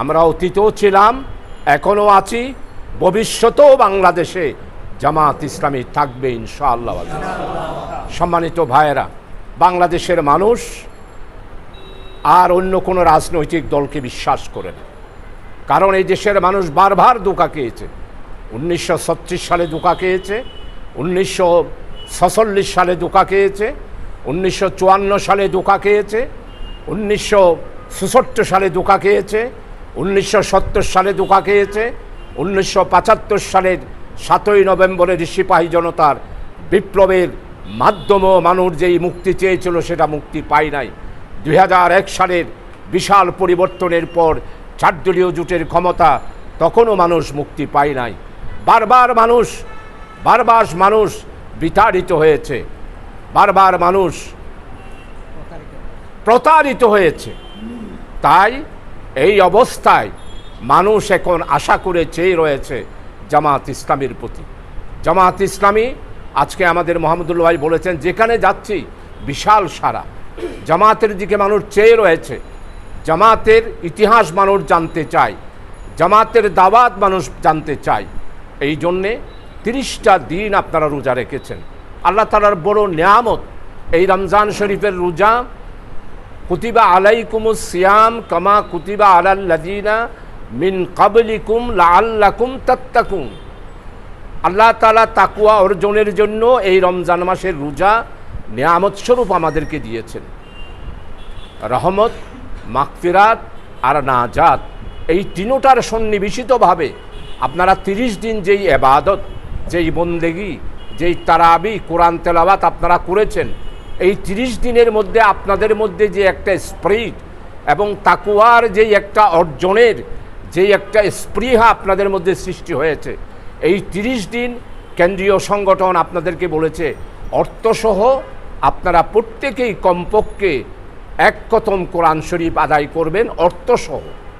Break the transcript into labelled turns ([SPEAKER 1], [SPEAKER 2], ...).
[SPEAKER 1] আমরা অতীতও ছিলাম, এখনও আছি, ভবিষ্যতেও বাংলাদেশে জামাত ইসলামী থাকবে ইনশাআল্লাহ। সম্মানিত ভাইয়েরা, বাংলাদেশের মানুষ আর অন্য কোনো রাজনৈতিক দলকে বিশ্বাস করে না। কারণ এই দেশের মানুষ বারবার ধোকা খেয়েছে। উনিশশো সালে ধোকা খেয়েছে, উনিশশো সালে ধোকা খেয়েছে, উনিশশো সালে ধোকা খেয়েছে, উনিশশো সালে ধোকা খেয়েছে উনিশশো সত্তর সালে ধোকা খেয়েছে, উনিশশো পঁচাত্তর সালের সাতই নভেম্বরের সিপাহী জনতার বিপ্লবের মাধ্যমেও মানুষ যেই মুক্তি চেয়েছিল সেটা মুক্তি পায় নাই। দু হাজার এক সালের বিশাল পরিবর্তনের পর চারদলীয় জোটের ক্ষমতা তখনও মানুষ মুক্তি পায় নাই। বারবার মানুষ বারবার মানুষ বিতাড়িত হয়েছে। বারবার মানুষ প্রতারিত হয়েছে। তাই এই অবস্থায় মানুষ এখন আশা করে চেয়ে রয়েছে জামাত ইসলামীর প্রতি। জামাত ইসলামী, আজকে আমাদের মোহাম্মদুল্লাহ ভাই বলেছেন, যেখানে যাচ্ছি বিশাল সারা। জামাতের দিকে মানুষ চেয়ে রয়েছে। জামাতের ইতিহাস মানুষ জানতে চায়। জামাতের দাওয়াত মানুষ জানতে চায়। এই জন্যে তিরিশটা দিন আপনারা রোজা রেখেছেন। আল্লাহ তালার বড় নিয়ামত, এই রমজান শরীফের রোজা কুতিবা আলাইকুমুস সিয়াম কামা কুতিবা আলাল্লাদিনা মিন কাবলিকুম লাআল্লাকুম তাত্তাকুম আল্লাহ তালা তাকুয়া অর্জনের জন্য এই রমজান মাসের রোজা নিয়ামত স্বরূপ আমাদেরকে দিয়েছেন। রহমত মাকফিরাত আর নাজাত এই তিনোটার সন্নিবেশিতভাবে আপনারা তিরিশ দিন যেই এবাদত, যেই বন্দেগি, যেই তারাবি, কোরআন তেলাওয়াত আপনারা করেছেন এই তিরিশ দিনের মধ্যে আপনাদের মধ্যে যে একটা স্প্রিট এবং তাকুয়ার যেই একটা অর্জনের যেই একটা স্পৃহা আপনাদের মধ্যে সৃষ্টি হয়েছে, এই তিরিশ দিন কেন্দ্রীয় সংগঠন আপনাদেরকে বলেছে, অর্থসহ আপনারা প্রত্যেকেই কমপক্ষে এক কতম কোরআন শরীফ আদায় করবেন অর্থসহ।